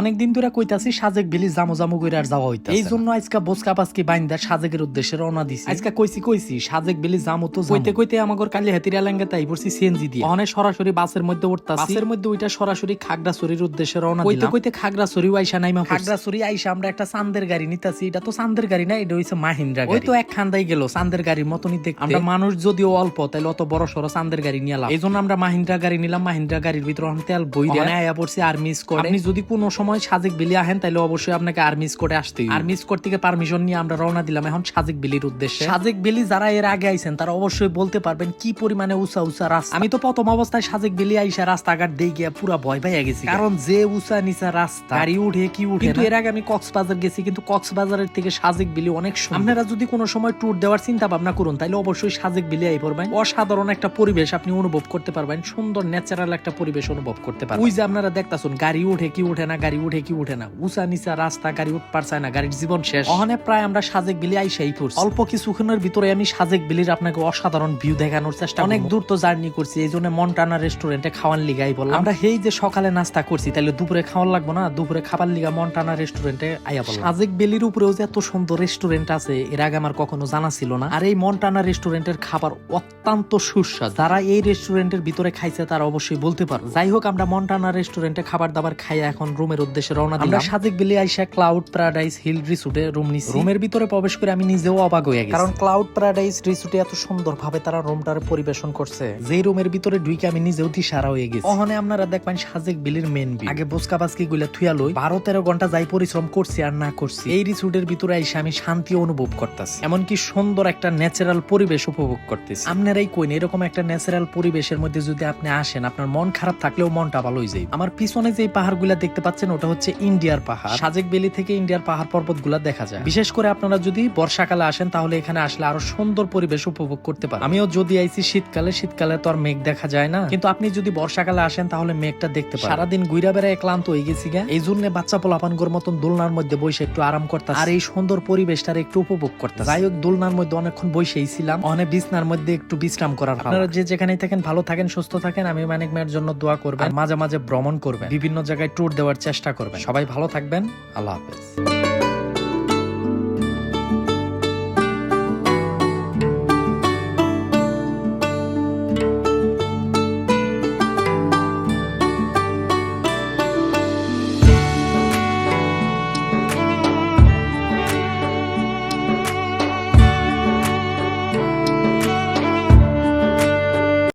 অনেকদিন ধরে কইতাছি সাজেক বিলি জামো জামো কইরা আর যাওয়া হইতাছে এই জন্য আজকে বোসকা পাসকি বাইন্দা সাজেকের উদ্দেশ্যে রওনা দিছি। আজকে কইছি কইছি সাজেক বিলি জামো তো কইতে কইতে আমাগর কালি হাতির এলাঙ্গা তাই পড়ছি সিএনজি দিয়ে। অনেক সরাসরি বাসের মধ্যে উঠতাছি। বাসের মধ্যে ওইটা সরাসরি খাগড়া খাগড়াছড়ির উদ্দেশ্যে রওনা দিলাম। কইতে কইতে খাগড়াছড়ি আইসা নাইমা খাগড়াছড়ি আইসা আমরা একটা চান্দের গাড়ি নিতাছি। এটা তো চান্দের গাড়ি না এটা হইছে মাহিন্দ্রা গাড়ি ওই তো এক খান্দাই গেল চান্দের গাড়ির মতনই দেখতে। আমরা মানুষ যদিও অল্প তাইলে অত বড় সড়ো চান্দের গাড়ি নিয়ে এই জন্য আমরা মাহিন্দ্রা গাড়ি নিলাম। মাহিন্দ্রা গাড়ির ভিতর তেল বই দেয় আয়া পড়ছি আর্মি স্কোয়াড। আপনি যদি কোনো সময় সাজেক বিলি আহেন তাহলে অবশ্যই আপনাকে আর্মি স্কোয়াডে আসতে আর্মি স্কোয়াড থেকে পারমিশন নিয়ে আমরা রওনা দিলাম এখন সাজেক বিলির উদ্দেশ্যে। সাজেক বিলি যারা এর আগে আইছেন তারা অবশ্যই বলতে পারবেন কি পরিমাণে উঁচা উঁচা রাস্তা। আমি তো প্রথম অবস্থায় সাজেক বিলি আইসা রাস্তাঘাট দিয়ে গিয়া পুরা ভয় পাইয়া গেছি। কারণ যে উঁচা নিচা রাস্তা গাড়ি উঠে কি উঠে কিন্তু এর আগে আমি কক্সবাজার গেছি কিন্তু কক্সবাজারের থেকে সাজেক বিলি অনেক সুন্দর। আপনারা যদি কোনো সময় ট্যুর দেওয়ার চিন্তা ভাবনা করুন তাহলে অবশ্যই সাজেক বিলি আই পড়বেন। অসাধারণ একটা পরিবেশ আপনি অনুভব করতে পারবেন সুন্দর ন্যাচারাল একটা পরিবেশ অনুভব করতে পারবেন। ওই যে আপনারা দেখতাছেন গাড়ি উঠে কি উঠে না গাড়ি উঠে কি উঠে না। উঁচা নিচা রাস্তা গাড়ি উঠ পারছে না গাড়ির জীবন শেষ। ওখানে প্রায় আমরা সাজেক বিলি আইসাই পড়ছি। অল্প কিছুক্ষণের ভিতরে আমি সাজেক বিলির আপনাকে অসাধারণ ভিউ দেখানোর চেষ্টা অনেক দূর তো জার্নি করছি এই জন্য মন্টানা রেস্টুরেন্টে খাওয়ার লিগাই বললাম। আমরা এই যে সকালে নাস্তা করছি তাহলে দুপুরে খাওয়ার লাগবো না দুপুরে খাবার লিগা মন্টানা রেস্টুরেন্টে আইয়া বললাম। সাজেক বেলির উপরেও যে এত সুন্দর রেস্টুরেন্ট আছে এর আগে আমার কখনো জানা ছিল না। আর এই মন্টানা রেস্টুরেন্টের খাবার অত্যন্ত সুস্বাদু। যারা এই রেস্টুরেন্টের ভিতরে খাইছে তারা অবশ্যই বলতে পারবে। যাই হোক আমরা মন্টানা রেস্টুরেন্টে খাবার দাবার খাই এখন রুমের উদ্দেশ্যে রওনা দিলাম। আমরা সাজেক বেলি আইসা ক্লাউড প্যারাডাইস হিল রিসোর্টে রুম নিছি। রুমের ভিতরে প্রবেশ করে আমি নিজেও অবাক হয়ে গেছি। কারণ ক্লাউড প্যারাডাইস রিসোর্টে এত সুন্দর ভাবে তারা রুমটার পরিবেশন করছে। যেই রুমের ভিতরে ঢুকে আমি নিজেও দিশারা হয়ে গেছি। ওখানে আপনারা দেখবেন সাজেক বিলির মেন বি আগে বোসকা বাসকি গুলা থুয়া লই বারো তেরো ঘণ্টা যাই পরিশ্রম করছি আর না করছি। এই রিসোর্টের ভিতরে এসে আমি শান্তি অনুভব করতেছি। এমনকি সুন্দর একটা ন্যাচারাল পরিবেশ উপভোগ করতেছি। আপনারাই কইন এরকম একটা ন্যাচারাল পরিবেশের মধ্যে যদি আপনি আসেন আপনার মন খারাপ থাকলেও মনটা ভালো হয়ে যায়। আমার পিছনে যে পাহাড়গুলা দেখতে পাচ্ছেন ওটা হচ্ছে ইন্ডিয়ার পাহাড়। সাজেক বেলি থেকে ইন্ডিয়ার পাহাড় পর্বতগুলা দেখা যায়। বিশেষ করে আপনারা যদি বর্ষাকালে আসেন, তাহলে এখানে আসলে আরও সুন্দর পরিবেশ উপভোগ করতে পারেন। আমিও যদি আইছি শীতকালে শীতকালে তো আর মেঘ দেখা যায় না। কিন্তু আপনি যদি বর্ষাকালে আসেন, তাহলে মেঘটা দেখতে পারেন। সারাদিন গুইরা বেড়ায় ক্লান্ত হয়ে গেছি গা। এই জন্য বাচ্চা পোলাপানগোর মতন দোলনার মধ্যে বসে একটু আরাম করতে আর এই সুন্দর পরিবেশটার একটু উপভোগ করতে যাই হোক, দোলনার মধ্যে অনেকক্ষণ বসেই ছিলাম। অনেক বিছনার মধ্যে একটু বিশ্রাম করার আপনারা যে যেখানেই থাকেন, ভালো থাকেন, সুস্থ থাকেন। আমি মানিক মেয়ের জন্য দোয়া করবেন। মাঝে মাঝে ভ্রমণ করবেন। বিভিন্ন জায়গায় ট্যুর দেওয়ার চেষ্টা করবেন। সবাই ভালো থাকবেন। আল্লাহ হাফেজ।